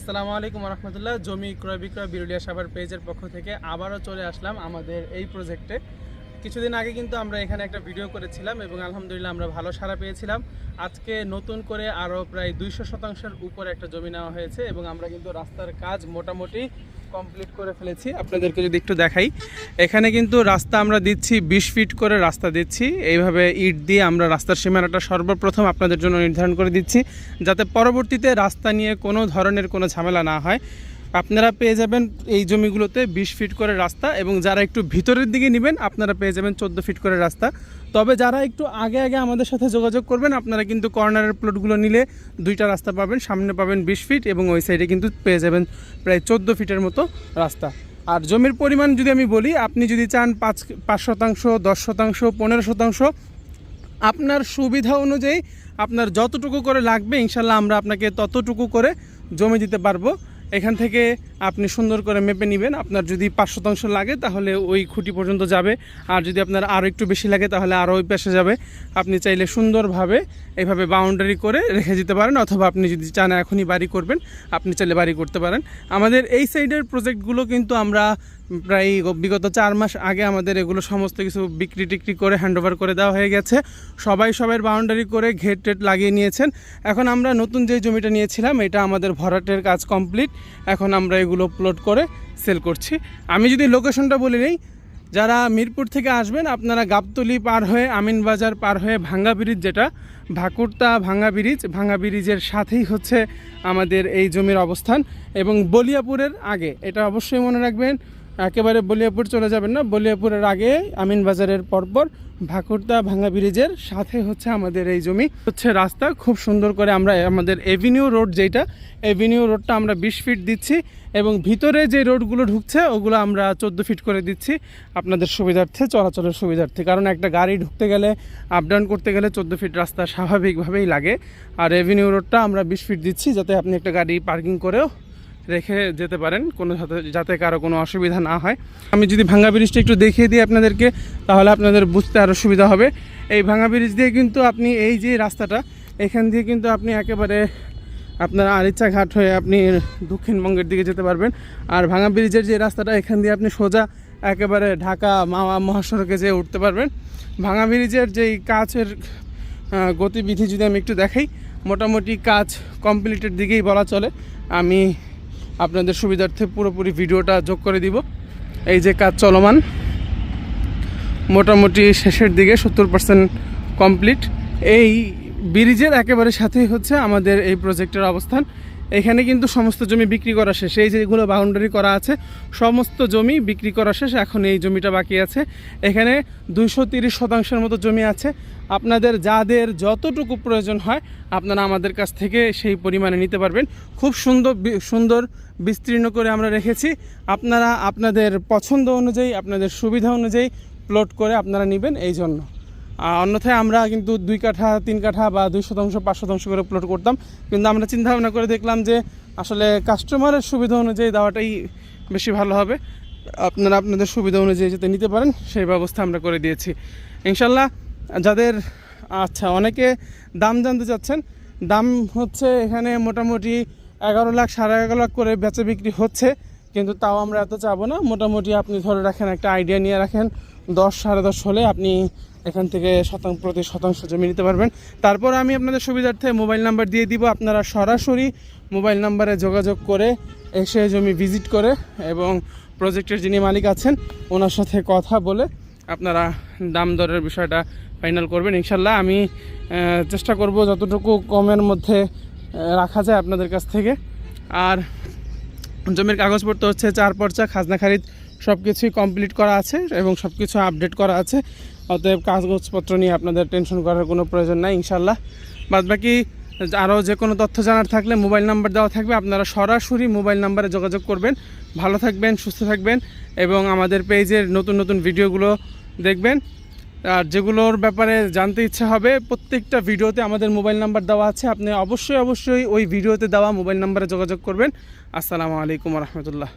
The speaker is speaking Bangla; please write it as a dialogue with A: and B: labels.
A: আসসালামু আলাইকুম রহমতুল্লাহ জমি ক্রয় বিক্রয় বিরুলিয়া সাভার পেজের পক্ষ থেকে আবারও চলে আসলাম আমাদের এই প্রজেক্টে কিছুদিন আগে কিন্তু আমরা এখানে একটা ভিডিও করেছিলাম এবং আলহামদুলিল্লাহ আমরা ভালো সাড়া পেয়েছিলাম। আজকে নতুন করে আরও প্রায় দুইশো শতাংশের উপর একটা জমি নেওয়া হয়েছে এবং আমরা কিন্তু রাস্তার কাজ মোটামুটি কমপ্লিট করে ফেলেছি। আপনাদেরকে যদি একটু দেখাই, এখানে কিন্তু রাস্তা আমরা দিচ্ছি, বিশ ফিট করে রাস্তা দিচ্ছি। এইভাবে ইট দিয়ে আমরা রাস্তার সীমানাটা সর্বপ্রথম আপনাদের জন্য নির্ধারণ করে দিচ্ছি, যাতে পরবর্তীতে রাস্তা নিয়ে কোনো ধরনের কোনো ঝামেলা না হয়। আপনারা পেয়ে যাবেন এই জমিগুলোতে বিশ ফিট করে রাস্তা এবং যারা একটু ভিতরের দিকে নেবেন, আপনারা পেয়ে যাবেন চোদ্দ ফিট করে রাস্তা। তবে যারা একটু আগে আগে আমাদের সাথে যোগাযোগ করবেন, আপনারা কিন্তু কর্নারের প্লটগুলো নিলে দুইটা রাস্তা পাবেন, সামনে পাবেন বিশ ফিট এবং ওই সাইডে কিন্তু পেয়ে যাবেন প্রায় চোদ্দ ফিটের মতো রাস্তা। আর জমির পরিমাণ যদি আমি বলি, আপনি যদি চান পাঁচ পাঁচ শতাংশ, দশ শতাংশ, পনেরো শতাংশ, আপনার সুবিধা অনুযায়ী আপনার যতটুকু করে লাগবে, ইনশাল্লাহ আমরা আপনাকে ততটুকু করে জমি দিতে পারব। এখান থেকে আপনি সুন্দর করে মেপে নেবেন। আপনার যদি পাঁচ শতাংশ লাগে, তাহলে ওই খুঁটি পর্যন্ত যাবে। আর যদি আপনার আরও একটু বেশি লাগে, তাহলে আরও ওই পাশে যাবে। আপনি চাইলে সুন্দরভাবে এইভাবে বাউন্ডারি করে রেখে দিতে পারেন, অথবা আপনি যদি চান এখনই বাড়ি করবেন, আপনি চাইলে বাড়ি করতে পারেন। আমাদের এই সাইডের প্রজেক্টগুলো কিন্তু আমরা প্রায় বিগত চার মাস আগে আমাদের এগুলো সমস্ত কিছু বিক্রি টিক্রি করে হ্যান্ডওভার করে দেওয়া হয়ে গেছে। সবাই সবার বাউন্ডারি করে ঘেট টেট লাগিয়ে নিয়েছেন। এখন আমরা নতুন যে জমিটা নিয়েছিলাম, এটা আমাদের ভরাটের কাজ কমপ্লিট এখন আমরা এগুলো প্লট করে সেল করছি। আমি যদি লোকেশনটা বলে নিই, যারা মিরপুর থেকে আসবেন, আপনারা গাবতলি পার হয়ে, আমিনবাজার পার হয়ে ভাঙ্গা ব্রিজ যেটা, ভাকুরতা ভাঙ্গা ব্রিজ, ভাঙ্গা ব্রিজের সাথেই হচ্ছে আমাদের এই জমির অবস্থান এবং বলিয়াপুরের আগে, এটা অবশ্যই মনে রাখবেন একেবারে বলিয়াপুর চলে যাবেন না। বলিয়াপুরের আগে আমিন বাজারের পরপর ভাকুরতা ভাঙ্গা ব্রিজের সাথে হচ্ছে আমাদের এই জমি। হচ্ছে রাস্তা, খুব সুন্দর করে আমরা আমাদের এভিনিউ রোড যেটা এভিনিউ রোডটা আমরা বিশ ফিট দিচ্ছি এবং ভিতরে যে রোডগুলো ঢুকছে, ওগুলো আমরা চোদ্দ ফিট করে দিচ্ছি আপনাদের সুবিধার্থে, চলাচলের সুবিধার্থে। কারণ একটা গাড়ি ঢুকতে গেলে আপ ডাউন করতে গেলে চোদ্দ ফিট রাস্তা স্বাভাবিকভাবেই লাগে। আর এভিনিউ রোডটা আমরা বিশ ফিট দিচ্ছি, যাতে আপনি একটা গাড়ি পার্কিং করেও রেখে যেতে পারেন কোনো যাতে যাতে কারও কোনো অসুবিধা না হয়। আমি যদি ভাঙ্গা ব্রিজটা একটু দেখিয়ে দিই আপনাদেরকে তাহলে আপনাদের বুঝতে আরও সুবিধা হবে। এই ভাঙ্গা ব্রিজ দিয়ে কিন্তু আপনি এই যে রাস্তাটা এখান দিয়ে কিন্তু আপনি একেবারে আপনার আরিচা ঘাট হয়ে আপনি দক্ষিণবঙ্গের দিকে যেতে পারবেন। আর ভাঙা ব্রিজের যে রাস্তাটা এখান দিয়ে আপনি সোজা একেবারে ঢাকা মাওয়া মহাসড়কে যেয়ে উঠতে পারবেন। ভাঙা ব্রিজের যেই আহ, গতিবিধি যদি আমি একটু দেখাই মোটামুটি কাজ কমপ্লিটের দিকেই বলা চলে। আমি আপনাদের সুবিধার্থে পুরোপুরি ভিডিওটা যোগ করে দিব। এই যে কাজ চলমান, মোটামুটি শেষের দিকে সত্তর পার্সেন্ট কমপ্লিট এই ব্রিজের একেবারে সাথেই হচ্ছে আমাদের এই প্রজেক্টের অবস্থান। এখানে কিন্তু সমস্ত জমি বিক্রি করা শেষ। এই যেগুলো বাউন্ডারি করা আছে, সমস্ত জমি বিক্রি করা শেষ। এখন এই জমিটা বাকি আছে। এখানে দুইশো তিরিশ শতাংশের মতো জমি আছে। আপনাদের যাদের যতটুকু প্রয়োজন হয়, আপনারা আমাদের কাছ থেকে সেই পরিমাণে নিতে পারবেন। খুব সুন্দর সুন্দর বিস্তীর্ণ করে আমরা রেখেছি। আপনারা আপনাদের পছন্দ অনুযায়ী, আপনাদের সুবিধা অনুযায়ী প্লট করে আপনারা নেবেন এই জন্য। অন্যথায় আমরা কিন্তু দুই কাঠা, তিন কাঠা বা দুই শতাংশ, পাঁচ শতাংশ করে প্লট করতাম। কিন্তু আমরা চিন্তা ভাবনা করে দেখলাম যে আসলে কাস্টমারের সুবিধা অনুযায়ী দেওয়াটাই বেশি ভালো হবে। আপনারা আপনাদের সুবিধা অনুযায়ী যাতে নিতে পারেন, সেই ব্যবস্থা আমরা করে দিয়েছি। ইনশাল্লাহ যাদের আচ্ছা অনেকে দাম জানতে চাচ্ছেন, দাম হচ্ছে এখানে মোটামুটি এগারো লাখ, সাড়ে এগারো লাখ করে বেচা বিক্রি হচ্ছে, কিন্তু তাও আমরা এত চাবো না। মোটামুটি আপনি ধরে রাখেন, একটা আইডিয়া নিয়ে রাখেন, দশ, সাড়ে দশ হলে আপনি এখান থেকে শতাংশ, প্রতি শতাংশ জমি নিতে পারবেন। তারপর আমি আপনাদের সুবিধার্থে মোবাইল নাম্বার দিয়ে দিব আপনারা সরাসরি মোবাইল নাম্বারে যোগাযোগ করে এসে জমি ভিজিট করে এবং প্রজেক্টের যিনি মালিক আছেন, ওনার সাথে কথা বলে আপনারা দাম দরের বিষয়টা ফাইনাল করবেন। ইনশাল্লাহ আমি চেষ্টা করব যতটুকু কমের মধ্যে রাখা যায় আপনাদের কাছ থেকে। আর জমির কাগজপত্র হচ্ছে চার পর্চা, খাজনা খারিদ সব কিছুই কমপ্লিট করা আছে এবং সব কিছু আপডেট করা আছে। অতএব কাগজপত্র নিয়ে আপনাদের টেনশন করার কোনো প্রয়োজন নাই ইনশাল্লাহ বাদবাকি আরও যে কোনো তথ্য জানার থাকলে মোবাইল নাম্বার দেওয়া থাকবে। আপনারা সরাসরি মোবাইল নাম্বারে যোগাযোগ করবেন। ভালো থাকবেন, সুস্থ থাকবেন এবং আমাদের পেজের নতুন নতুন ভিডিওগুলো দেখবেন। আর যেগুলোর ব্যাপারে জানতে ইচ্ছে হবে, প্রত্যেকটা ভিডিওতে আমাদের মোবাইল নাম্বার দেওয়া আছে। আপনি অবশ্যই অবশ্যই ওই ভিডিওতে দেওয়া মোবাইল নাম্বারে যোগাযোগ করবেন। আসসালামু আলাইকুম রহমতুল্লাহ।